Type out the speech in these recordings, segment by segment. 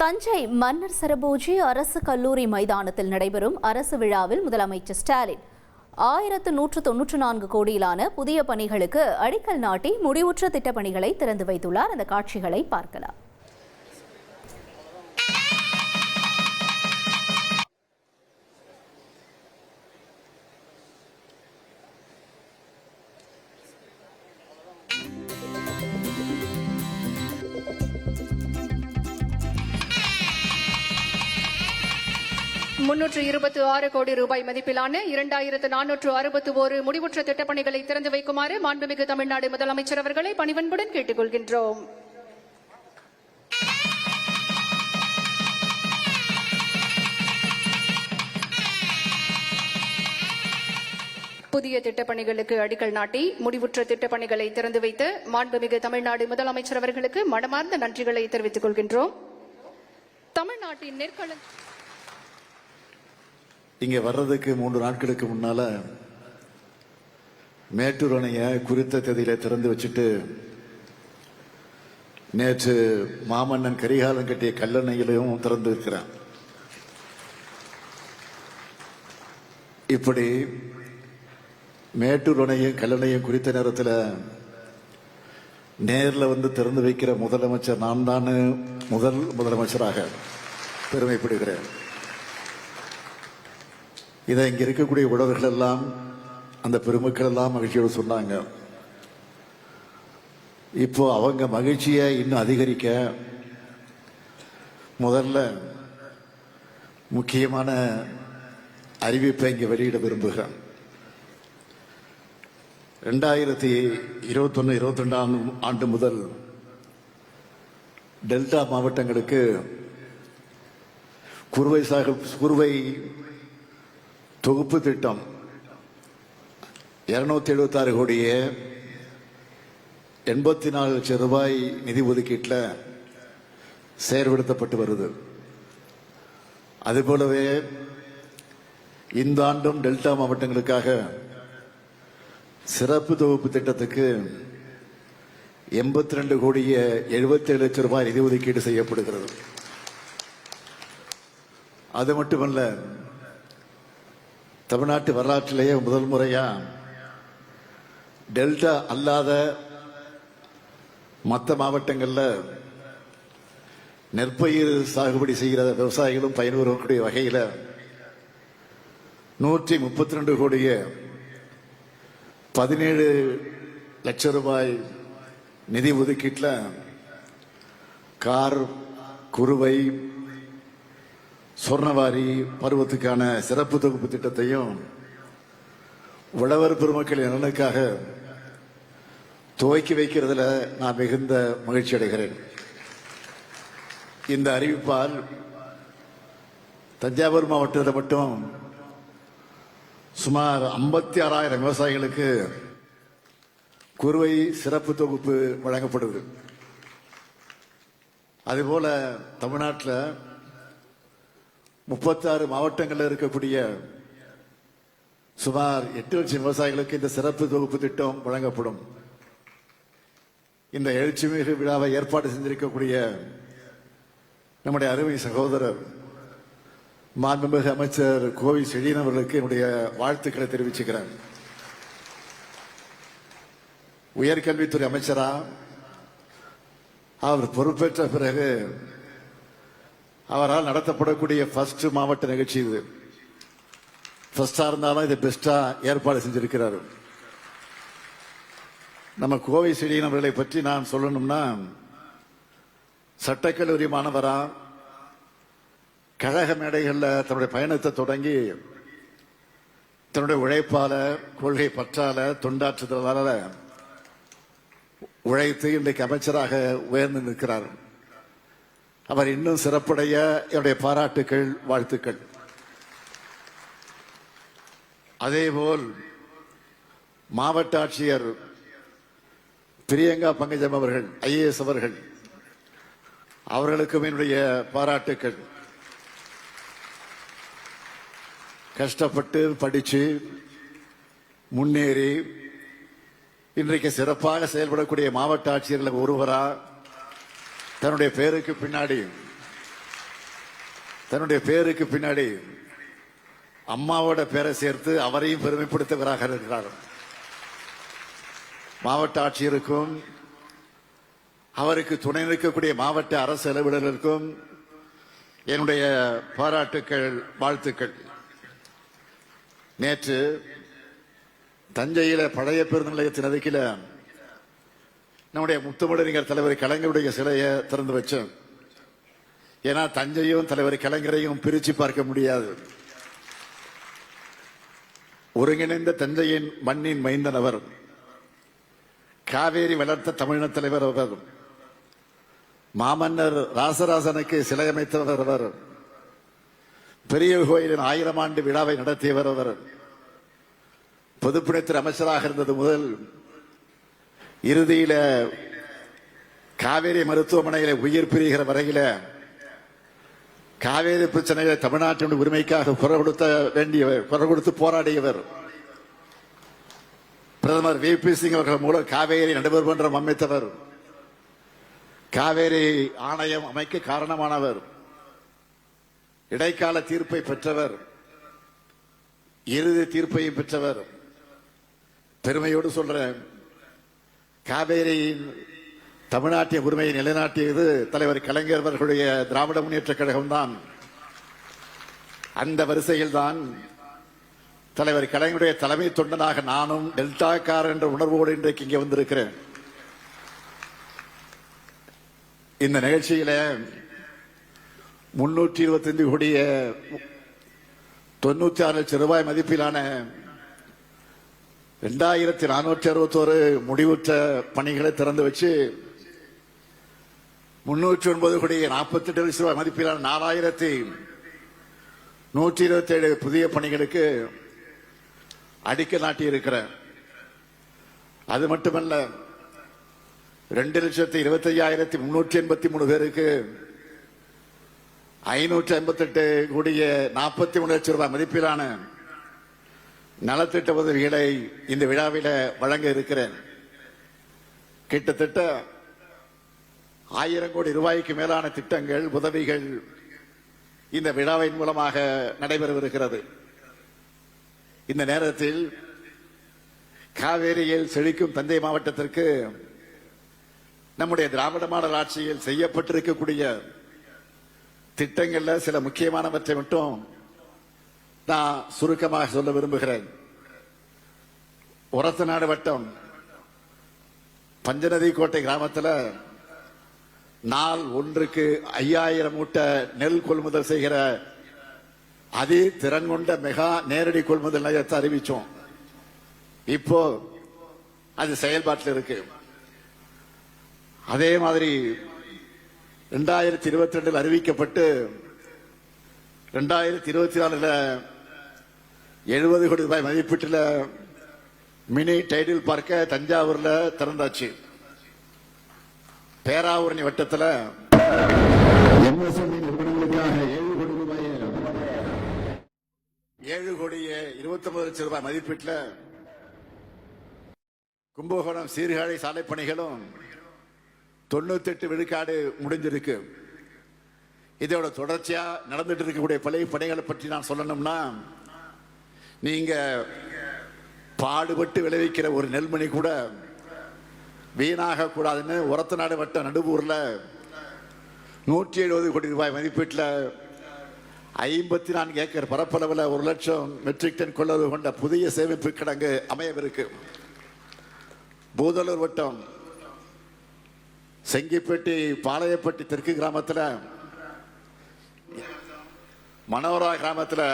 தஞ்சை மன்னர் சரபோஜி அரசு கல்லூரி மைதானத்தில் நடைபெறும் அரசு விழாவில் முதலமைச்சர் ஸ்டாலின். ஆயிரத்து நூற்று தொன்னூற்று நான்கு கோடியிலான புதிய பணிகளுக்கு அடிக்கல் நாட்டி முடிவுற்ற திட்டப்பணிகளை திறந்து வைத்துள்ளார். அந்த காட்சிகளை பார்க்கலாம். முன்னூற்று இருபத்தி ஆறு கோடி ரூபாய் மதிப்பிலான இரண்டாயிரத்து நானூற்று அறுபத்தி ஒரு முடிவுற்ற திட்டப்பணிகளை திறந்து வைக்குமாறு மாண்புமிகு தமிழ்நாடு முதலமைச்சர் அவர்களை பணிவன்புடன் கேட்டுக்கொள்கின்றோம். புதிய திட்டப்பணிகளுக்கு அடிக்கல் நாட்டி முடிவுற்ற திட்டப்பணிகளை திறந்து வைத்து மாண்புமிகு தமிழ்நாடு முதலமைச்சர் அவர்களுக்கு மனமார்ந்த நன்றிகளை தெரிவித்துக் கொள்கின்றோம். தமிழ்நாட்டின் நெற்கள இங்கே வர்றதுக்கு மூன்று நாட்களுக்கு முன்னால மேட்டூர் அணைய குறித்த தேதியில திறந்து வச்சுட்டு நேற்று மாமன்னன் கரிகாலன் கட்டிய கல்லணையிலையும் திறந்து இருக்கிறான். இப்படி மேட்டூர் அணையும் கல்லணையும் குறித்த நேரத்தில் நேரில் வந்து திறந்து வைக்கிற முதலமைச்சர் நான் தான் முதல் முதலமைச்சராக பெருமைப்படுகிறேன். இதை இங்கே இருக்கக்கூடிய உழவர்கள் எல்லாம் அந்த பெருமக்கள் எல்லாம் மகிழ்ச்சியோடு சொன்னாங்க. இப்போ அவங்க மகிழ்ச்சியை இன்னும் அதிகரிக்க முதல்ல முக்கியமான அறிவிப்பை இங்கே வெளியிட விரும்புகிறேன். ரெண்டாயிரத்தி இருபத்தொன்னு இருபத்திரெண்டாம் ஆண்டு முதல் டெல்டா மாவட்டங்களுக்கு குறுவை சாகு குறுவை தொகுப்பு திட்டம். இருநூத்தி எழுபத்தி ஆறு கோடியே எண்பத்தி நாலு லட்சம் ரூபாய் நிதி ஒதுக்கீட்டில் செயல்படுத்தப்பட்டு வருது. அதுபோலவே இந்த ஆண்டும் டெல்டா மாவட்டங்களுக்காக சிறப்பு தொகுப்பு திட்டத்துக்கு எண்பத்தி ரெண்டு கோடியே எழுபத்தி ஏழு லட்சம் ரூபாய் நிதி ஒதுக்கீடு செய்யப்படுகிறது. அது மட்டுமல்ல தமிழ்நாட்டு வரலாற்றிலேயே முதல் முறையா டெல்டா அல்லாத மற்ற மாவட்டங்களில் நெற்பயிர் சாகுபடி செய்கிற விவசாயிகளும் பயன்பெறக்கூடிய வகையில் நூற்றி முப்பத்தி ரெண்டு கோடிய பதினேழு லட்சம் ரூபாய் நிதி ஒதுக்கீட்டில் கார் குறுவை சொர்ணவாரி பருவத்துக்கான சிறப்பு தொகுப்பு திட்டத்தையும் உழவர் பெருமக்களின் நலனுக்காக துவக்கி வைக்கிறதுல நான் மிகுந்த மகிழ்ச்சி அடைகிறேன். இந்த அறிவிப்பால் தஞ்சாவூர் மாவட்டத்தில் மட்டும் சுமார் ஐம்பத்தி ஆறாயிரம் விவசாயிகளுக்கு குறுவை சிறப்பு தொகுப்பு வழங்கப்படுது. அதுபோல தமிழ்நாட்டில் முப்பத்தாறு மாவட்டங்களில் இருக்கக்கூடிய சுமார் எட்டு லட்சம் விவசாயிகளுக்கு இந்த சிறப்பு தொகுப்பு திட்டம் வழங்கப்படும். இந்த எழுச்சிமிகு விழாவை ஏற்பாடு செஞ்சிருக்கக்கூடிய நம்முடைய அருமை சகோதரர் மாண்புமிகு அமைச்சர் கோவி செழியன் அவர்களுக்கு என்னுடைய வாழ்த்துக்களை தெரிவிச்சுக்கிறேன். உயர்கல்வித்துறை அமைச்சரா அவர் பொறுப்பேற்ற பிறகு அவரால் நடத்தப்படக்கூடிய ஃபர்ஸ்ட் மாவட்ட நிகழ்ச்சி இது. ஃபர்ஸ்டா இருந்தாலும் இதை பெஸ்டா ஏற்பாடு செஞ்சிருக்கிறாரு. நம்ம கோவை செடியின் அவர்களை பற்றி நான் சொல்லணும்னா சட்டக்கல்லூரி மாணவரா கழக மேடைகளில் தன்னுடைய பயணத்தை தொடங்கி தன்னுடைய உழைப்பால கொள்கை பற்றால தொண்டாற்றுதலால உழைத்து இன்றைக்கு அமைச்சராக உயர்ந்து நிற்கிறார். அவர் இன்னும் சிறப்புடைய என்னுடைய பாராட்டுக்கள் வாழ்த்துக்கள். அதேபோல் மாவட்ட ஆட்சியர் பிரியங்கா பங்கஜம் அவர்கள் ஐஏஎஸ் அவர்கள் அவர்களுக்கும் என்னுடைய பாராட்டுக்கள். கஷ்டப்பட்டு படிச்சு முன்னேறி இன்றைக்கு சிறப்பாக செயல்படக்கூடிய மாவட்ட ஆட்சியர்கள் ஒருவரா தன்னுடைய பேருக்கு பின்னாடி. தன்னுடைய பேருக்கு பின்னாடி அம்மாவோட பேரை சேர்த்து அவரையும் பெருமைப்படுத்துவராக இருக்கிறார். மாவட்ட ஆட்சியருக்கும் அவருக்கு துணை நிற்கக்கூடிய மாவட்ட அரசு அலுவலர்களுக்கும் என்னுடைய பாராட்டுக்கள் வாழ்த்துக்கள். நேற்று தஞ்சையில பழைய பேருந்து நிலையத்தின் அருகில நம்முடைய முத்துமிழறிஞர் தலைவர் கலைஞருடைய சிலையை திறந்து வச்சோம் ஏன்னா தஞ்சையும் தலைவர் கலைஞரையும் பிரிச்சு பார்க்க முடியாது. ஒருங்கிணைந்த தஞ்சையின் மண்ணின் மைந்தன் அவர். காவேரி வளர்த்த தமிழின தலைவர் அவர். மாமன்னர் ராசராசனுக்கு சிலை அமைத்தவர் அவர். பெரிய கோயிலின் ஆயிரம் ஆண்டு விழாவை நடத்தியவர் அவர். பொதுப்பணித்துறை அமைச்சராக இருந்தது முதல் இறுதியில காவேரி மருத்துவமனையில உயிர் பிரிகிற வரையில காவேரி பிரச்சனைகளை தமிழ்நாட்டின் உரிமைக்காக குரல் கொடுத்த வேண்டியவர் குரல் கொடுத்து போராடியவர். பிரதமர் வி. பி. சிங் அவர்கள் மூலம் காவேரி நடுவர்மன்றம் அமைத்தவர். காவேரி ஆணையம் அமைக்க காரணமானவர். இடைக்கால தீர்ப்பை பெற்றவர். இறுதி தீர்ப்பையும் பெற்றவர். பெருமையோடு சொல்றேன் காவேரியின் தமிழ்நாட்டிய உரிமையை நிலைநாட்டியது தலைவர் கலைஞர் அவர்களுடைய திராவிட முன்னேற்ற கழகம்தான். அந்த வரிசையில் தான் தலைவர் கலைஞருடைய தலைமை தொண்டனாக நானும் டெல்டாக்கார் என்ற உணர்வோடு இன்றைக்கு இங்கே வந்திருக்கிறேன். இந்த நிகழ்ச்சியில முன்னூற்றி இருபத்தி ஐந்து கோடிய தொண்ணூத்தி ஆறு லட்சம் ரூபாய் மதிப்பிலான ரெண்டாயிரத்தி நானூற்றி அறுபத்தோரு முடிவுற்ற பணிகளை திறந்து வச்சு முன்னூற்றி ஒன்பது கோடி நாற்பத்தி எட்டு லட்சம் ரூபாய் மதிப்பிலான நாலாயிரத்தி நூற்றி இருபத்தி ஏழு புதிய பணிகளுக்கு அடிக்கல் நாட்டி இருக்கிறேன் அது மட்டுமல்ல ரெண்டு லட்சத்தி இருபத்தி ஐயாயிரத்தி முன்னூற்றி எண்பத்தி மூணு பேருக்கு ஐநூற்றி ஐம்பத்தி எட்டு கோடிய நாற்பத்தி மூணு லட்சம் ரூபாய் மதிப்பிலான நலத்திட்ட உதவிகளை இந்த விழாவில வழங்க இருக்கிறேன். கிட்டத்தட்ட ஆயிரம் கோடி ரூபாய்க்கு மேலான திட்டங்கள் உதவிகள் இந்த விழாவின் மூலமாக நடைபெறவிருக்கிறது. இந்த நேரத்தில் காவேரியில் செழிக்கும் தஞ்சை மாவட்டத்திற்கு நம்முடைய திராவிட மாடல் ஆட்சியில் செய்யப்பட்டிருக்கக்கூடிய திட்டங்கள்ல சில முக்கியமானவற்றை மட்டும் நான் சுருக்கமாக சொல்ல விரும்புகிறேன். ஒரத்தநாடு வட்டம் பஞ்சநதி கோட்டை கிராமத்தில் நாள் ஒன்றுக்கு ஐயாயிரம் மூட்டை நெல் கொள்முதல் செய்கிற அதி திறன் கொண்ட மெகா நேரடி கொள்முதல் நிலையத்தை அறிவிச்சோம். இப்போ அது செயல்பாட்டில் இருக்கு. அதே மாதிரி ரெண்டாயிரத்தி இருபத்தி ரெண்டில் அறிவிக்கப்பட்டு ரெண்டாயிரத்தி இருபத்தி நாலுல எழுபது கோடி ரூபாய் மதிப்பீட்டில் மினி டைடில் பார்க்க தஞ்சாவூர்ல திறந்தாச்சு. பேராவூரணி வட்டத்தில் MSME நிறுவனங்களுக்காக ஏழு கோடி ரூபாய் ஏழு கோடியே இருபத்தி ஒன்பது லட்சம் ரூபாய் மதிப்பீட்டில் கும்பகோணம் சீர்காழி சாலை பணிகளும் தொண்ணூத்தி எட்டு விழுக்காடு முடிஞ்சிருக்கு. இதோட தொடர்ச்சியா நடந்துட்டு இருக்கக்கூடிய பழைய பணிகளை பற்றி நான் சொல்லணும்னா நீங்க பாடுபட்டு விளைவிக்கிற ஒரு நெல்மணி கூட வீணாக கூடாதுன்னு உரத்தநாடு வட்ட நடுவூர்ல நூற்றி எழுபது கோடி ரூபாய் மதிப்பீட்டில் ஐம்பத்தி நான்கு ஏக்கர் பரப்பளவில் ஒரு லட்சம் மெட்ரிக் டன் கொள்ளளவு கொண்ட புதிய சேமிப்பு கிடங்கு அமையவிருக்கு. பூதலூர் வட்டம் செங்கிப்பட்டி பாளையப்பட்டி தெற்கு கிராமத்தில் மனோரா கிராமத்தில்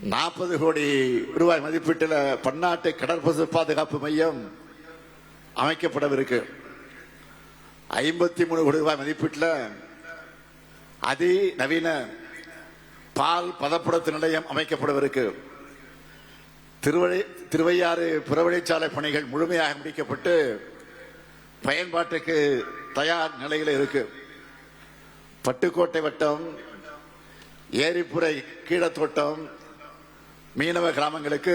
நாற்பது கோடி ரூபாய் மதிப்பீட்டில் பன்னாட்டு கடற்பசு பாதுகாப்பு மையம் அமைக்கப்படவிருக்கு. ஐம்பத்தி மூணு கோடி ரூபாய் மதிப்பீட்டில் அதி நவீன பால் பதப்படுத்து நிலையம் அமைக்கப்படவிருக்கு. திருவழி திருவையாறு புறவழிச்சாலை பணிகள் முழுமையாக முடிக்கப்பட்டு பயன்பாட்டுக்கு தயார் நிலையில் இருக்கு. பட்டுக்கோட்டை வட்டம் ஏரிப்புரை கீழத்தோட்டம் மீனவ கிராமங்களுக்கு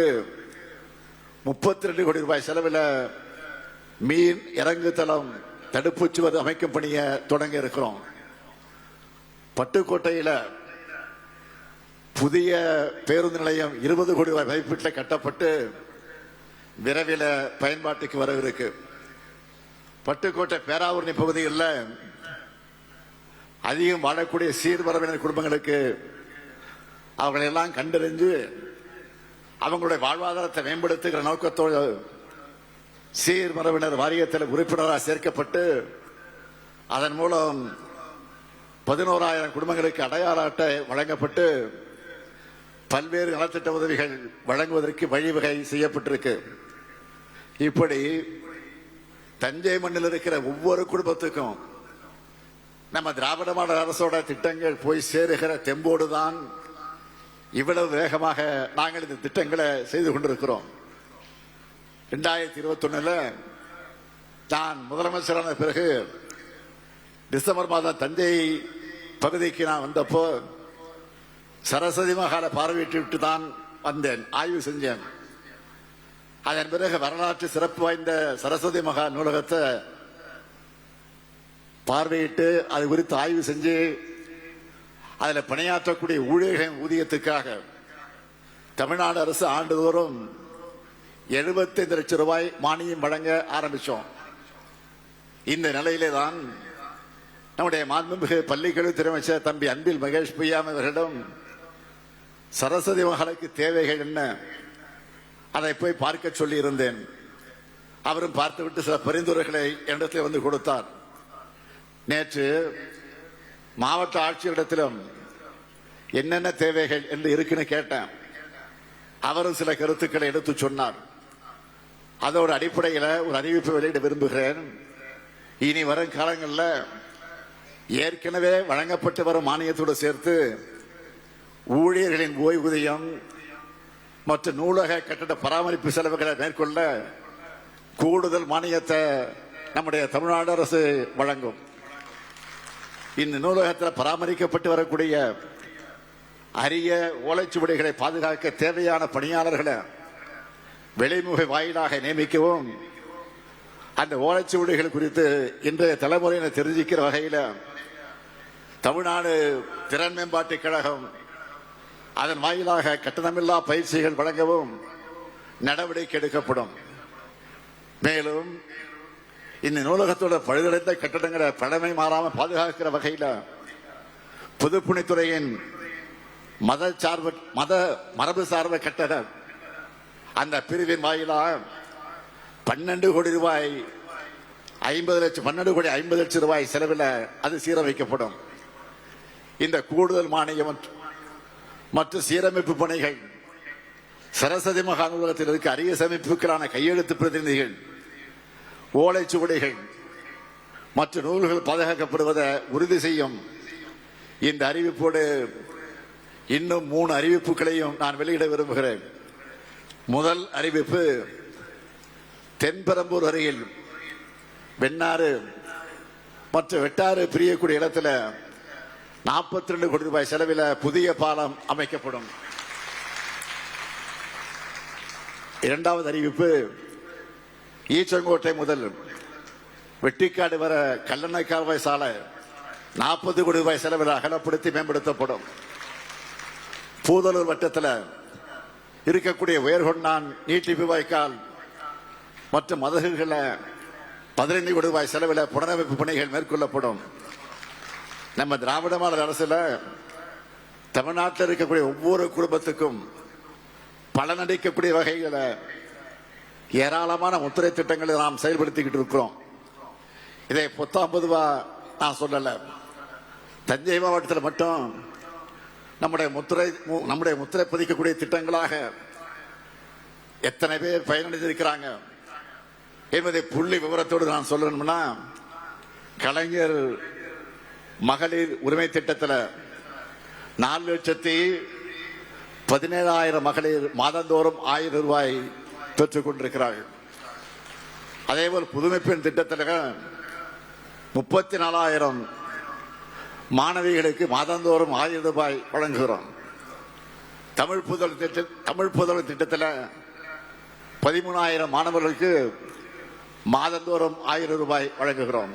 முப்பத்தி ரெண்டு கோடி ரூபாய் செலவில் மீன் இறங்கு தளம் தடுப்புச்சுவர் அமைக்கும் பணியை தொடங்க இருக்கிறோம். பட்டுக்கோட்டையில் புதிய பேருந்து நிலையம் இருபது கோடி ரூபாய் மதிப்பீட்டில் கட்டப்பட்டு விரைவில் பயன்பாட்டுக்கு வர இருக்கு. பட்டுக்கோட்டை பேராவூரணி பகுதிகளில் அதிகம் வாழக்கூடிய சீர்வரவினர் குடும்பங்களுக்கு அவர்களெல்லாம் எல்லாம் கண்டறிஞ்சு அவங்களுடைய வாழ்வாதாரத்தை மேம்படுத்துகிற நோக்கத்தோடு சீர்மரபினர் வாரியத்தில் உறுப்பினராக சேர்க்கப்பட்டு அதன் மூலம் பதினோராயிரம் குடும்பங்களுக்கு அடையாள அட்டை வழங்கப்பட்டு பல்வேறு நலத்திட்ட உதவிகள் வழங்குவதற்கு வழிவகை செய்யப்பட்டிருக்கு. இப்படி தஞ்சை மண்ணில் இருக்கிற ஒவ்வொரு குடும்பத்துக்கும் நம்ம திராவிட மாடல் அரசோட திட்டங்கள் போய் சேருகிற தெம்போடு தான் இவ்வளவு வேகமாக நாங்கள் இந்த திட்டங்களை செய்து கொண்டிருக்கிறோம். ரெண்டாயிரத்தி இருபத்தி ஒண்ணுல நான் முதலமைச்சரான பிறகு டிசம்பர் மாதம் தஞ்சை பகுதிக்கு நான் வந்தப்போ சரஸ்வதி மகால பார்வையிட்டு விட்டு தான் வந்தேன் ஆய்வு செஞ்சேன். அதன் பிறகு வரலாற்று சிறப்பு வாய்ந்த சரஸ்வதி மகா நூலகத்தை பார்வையிட்டு அது குறித்து ஆய்வு செஞ்சு அதில் பணியாற்றக்கூடிய ஊழியர்களின் ஊதியத்துக்காக தமிழ்நாடு அரசு ஆண்டுதோறும் 75 லட்சம் ரூபாய் மானியம் வழங்க ஆரம்பித்தோம் இந்த நிலையிலே தான் நம்முடைய மாண்புமிகு பள்ளிக்கல்வித்துறை அமைச்சர் தம்பி அன்பில் மகேஷ் பொய்யாம் அவர்களிடம் சரஸ்வதி மகளுக்கு தேவைகள் என்ன? அதை போய் பார்க்க சொல்லி இருந்தேன் அவரும் பார்த்துவிட்டு சில பரிந்துரைகளை என்னிடத்தில் வந்து கொடுத்தார். நேற்று மாவட்ட ஆட்சியரிடத்திலும் என்னென்ன தேவைகள் என்று இருக்குன்னு கேட்டேன். அவரும் சில கருத்துக்களை எடுத்து சொன்னார். அதோட அடிப்படையில் ஒரு அறிவிப்பு வெளியிட விரும்புகிறேன். இனி வரும் காலங்களில் ஏற்கனவே வழங்கப்பட்டு வரும் மானியத்தோடு சேர்த்து ஊழியர்களின் ஓய்வூதியம் மற்றும் நூலக கட்டட பராமரிப்பு செலவுகளை மேற்கொள்ள கூடுதல் மானியத்தை நம்முடைய தமிழ்நாடு அரசு வழங்கும். இந்த நூலகத்தில் பராமரிக்கப்பட்டு வரக்கூடிய அரிய ஓலைச்சுவடிகளை பாதுகாக்க தேவையான பணியாளர்களை வெளிமுக வாயிலாக நியமிக்கவும். அந்த ஓலைச்சுவடிகள் குறித்து இன்றைய தலைமுறையினர் தெரிஞ்சிக்கிற வகையில் தமிழ்நாடு திறன் மேம்பாட்டுக் கழகம் அதன் வாயிலாக கட்டணமில்லா பயிற்சிகள் வழங்கவும் நடவடிக்கை எடுக்கப்படும். மேலும் இந்த நூலகத்தோட பழுதடைந்த கட்டடங்களை பழமை மாறாம பாதுகாக்கிற வகையில் பொதுப்பணித்துறையின் மத சார்பு மத மரபு சார்ப கட்டடம் அந்த பிரிவின் வாயிலாக பன்னெண்டு கோடி ரூபாய் ஐம்பது லட்சம் பன்னெண்டு கோடி ஐம்பது லட்சம் ரூபாய் செலவில் அது சீரமைக்கப்படும். இந்த கூடுதல் மானியம் மற்றும்- மற்றும் சீரமைப்பு பணிகள் சரஸ்வதி மகா நூலகத்தில் இருக்க அரிய சமைப்புகளான கையெழுத்து பிரதிநிதிகள் ஓலைச்சுவடிகள் மற்ற நூல்கள் பாதுகாக்கப்படுவதை உறுதி செய்யும். இந்த அறிவிப்போடு இன்னும் மூணு அறிவிப்புகளையும் நான் வெளியிட விரும்புகிறேன். முதல் அறிவிப்பு தென்பெரம்பூர் அருகில் வெண்ணாறு மற்றும் வெட்டாறு பிரியக்கூடிய இடத்துல நாற்பத்தி ரெண்டு கோடி ரூபாய் செலவில் புதிய பாலம் அமைக்கப்படும். இரண்டாவது அறிவிப்பு ஈச்சங்கோட்டை முதல் வெட்டிக்காடு வர கல்லணை கால்வாய் சாலை நாற்பது கோடி ரூபாய் செலவில் அகலப்படுத்தி மேம்படுத்தப்படும் பூதலூர் வட்டத்தில் இருக்கக்கூடிய உயர்கொண்டான் நீட்டிப்பு வாய்க்கால் மற்றும் மதகுகளை பதினைந்து கோடி ரூபாய் செலவில் புனரமைப்பு பணிகள் மேற்கொள்ளப்படும் நம்ம திராவிட மாடல் அரசில் தமிழ்நாட்டில் இருக்கக்கூடிய ஒவ்வொரு குடும்பத்துக்கும் பலனளிக்கக்கூடிய வகைகளை ஏராளமான முத்திரை திட்டங்களை நாம் செயல்படுத்திக்கிட்டு இருக்கிறோம். இதை புத்தாம் பொதுவா நான் சொல்லல. தஞ்சை மாவட்டத்தில் மட்டும் நம்முடைய முத்திரை மு- நம்முடைய முத்திரை பதிக்கக்கூடிய திட்டங்களாக எத்தனை பேர் பயனடைந்திருக்கிறாங்க என்பதை புள்ளி விவரத்தோடு நான் சொல்லணும்னா கலைஞர் மகளிர் உரிமை திட்டத்தில் நாலு லட்சத்தி பதினேழாயிரம் மகளிர் மாதந்தோறும் ஆயிரம் ரூபாய் பெற்றுக் கொண்டிருக்கிறார்கள் அதேபோல் புதுமை பெண் முப்பத்தி நாலாயிரம் மாணவிகளுக்கு மாதந்தோறும் ஆயிரம் ரூபாய் வழங்குகிறோம். தமிழ் புதல் திட்ட தமிழ் புதல் திட்டத்தில் பதிமூணாயிரம் மாணவர்களுக்கு மாதந்தோறும் ஆயிரம் ரூபாய் வழங்குகிறோம்.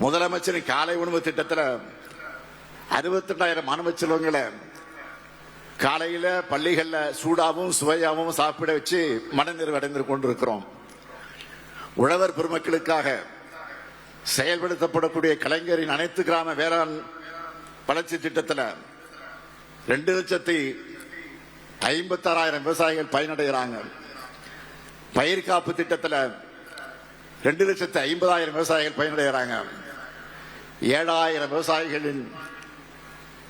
முதலமைச்சரின் காலை உணவு திட்டத்தில் அறுபத்தி ரெண்டாயிரம் மாணவ செல்வங்களை காலையில பள்ளிகள்ல சூடாவும் சுவையாவும் சாப்பிட வச்சு மனநிறைவு அடைந்து கொண்டிருக்கிறோம். உழவர் பெருமக்களுக்காக செயல்படுத்தப்படக்கூடிய கலைஞரின் அனைத்து கிராம வேளாண் வளர்ச்சி திட்டத்தில் ரெண்டு லட்சத்தி ஐம்பத்தாறாயிரம் விவசாயிகள் பயனடைகிறாங்க. பயிர் காப்பு திட்டத்தில் ரெண்டு லட்சத்தி ஐம்பதாயிரம் விவசாயிகள் பயனடைகிறாங்க. ஏழாயிரம் விவசாயிகளின்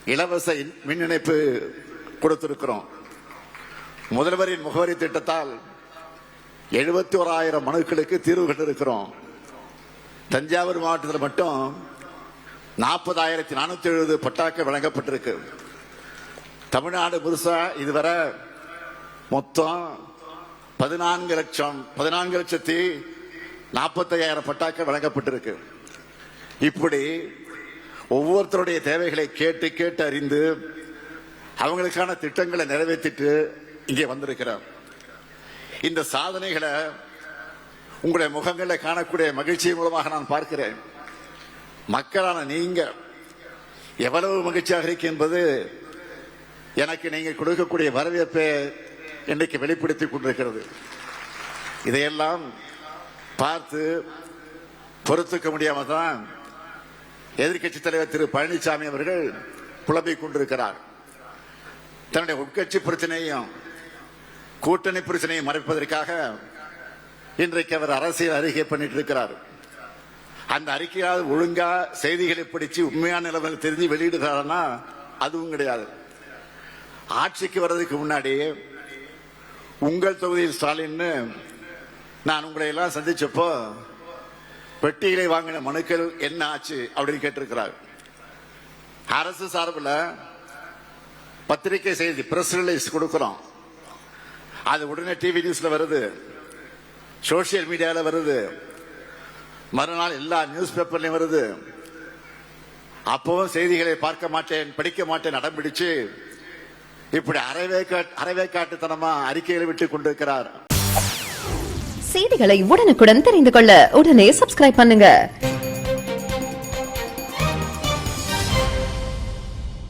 இலவச இன்- மின் இணைப்பு கொடுத்திருக்கிறோம். முதல்வரின் முகவரி திட்டத்தால் எழுபத்தி ஓராயிரம் மனுக்களுக்கு தீர்வு கண்டிருக்கிறோம். தஞ்சாவூர் மாவட்டத்தில் மட்டும் நாற்பதாயிரத்தி நானூற்றி எழுபது பட்டாக்கள் வழங்கப்பட்டிருக்கு. தமிழ்நாடு முழுசா இதுவரை மொத்தம் பதினான்கு லட்சம் பதினான்கு லட்சத்தி நாற்பத்தையாயிரம் பட்டாக்கள் வழங்கப்பட்டிருக்கு. இப்படி ஒவ்வொருத்தருடைய தேவைகளை கேட்டு கேட்டு அறிந்து அவங்களுக்கான திட்டங்களை நிறைவேற்றிட்டு இங்கே வந்திருக்கிறோம் இந்த சாதனைகளை உங்களுடைய முகங்களில் காணக்கூடிய மகிழ்ச்சி மூலமாக நான் பார்க்கிறேன். மக்களான நீங்க எவ்வளவு மகிழ்ச்சியாக இருக்கு என்பது எனக்கு நீங்கள் கொடுக்கக்கூடிய வரவேற்பை இன்றைக்கு வெளிப்படுத்தி கொண்டிருக்கிறது. இதையெல்லாம் பார்த்து பொறுத்துக்க முடியாமல் தான் எதிர்க்கட்சி தலைவர் திரு பழனிசாமி அவர்கள் புலம்பிக் கொண்டிருக்கிறார். தன்னுடைய உட்கட்சி பிரச்சனையும் கூட்டணி பிரச்சனையும் மறைப்பதற்காக இன்றைக்கு அவர் அரசியல் அறிக்கை பண்ணிட்டு இருக்கிறார் அந்த அறிக்கையாவது ஒழுங்கா செய்திகளை படிச்சு உண்மையான நிலைமை தெரிஞ்சு வெளியிடுகிறாருன்னா அதுவும் கிடையாது. ஆட்சிக்கு வர்றதுக்கு முன்னாடி உங்கள் தொகுதியில் ஸ்டாலின்னு நான் உங்களை எல்லாம் சந்திச்சப்போ பெட்டிகளை வாங்கின மனுக்கள் என்ன ஆச்சு அப்படின்னு கேட்டிருக்கிறார். அரசு சார்பில் பத்திரிகை செய்தி பிரஸ் ரிலீஸ் கொடுக்கிறோம். அது உடனே டிவி நியூஸ்ல வருது. சோசியல் மீடியால வருது. மறுநாள் எல்லா நியூஸ் பேப்பர்லயும் வருது. அப்பவும் செய்திகளை பார்க்க மாட்டேன் படிக்க மாட்டேன் நடம் பிடிச்சு இப்படி அறவே காட்டுத்தனமா அறிக்கைகளை விட்டுக் கொண்டிருக்கிறார். செய்திகளை உடனுக்குடன் தெரிந்து கொள்ள உடனே சப்ஸ்கிரைப் பண்ணுங்க.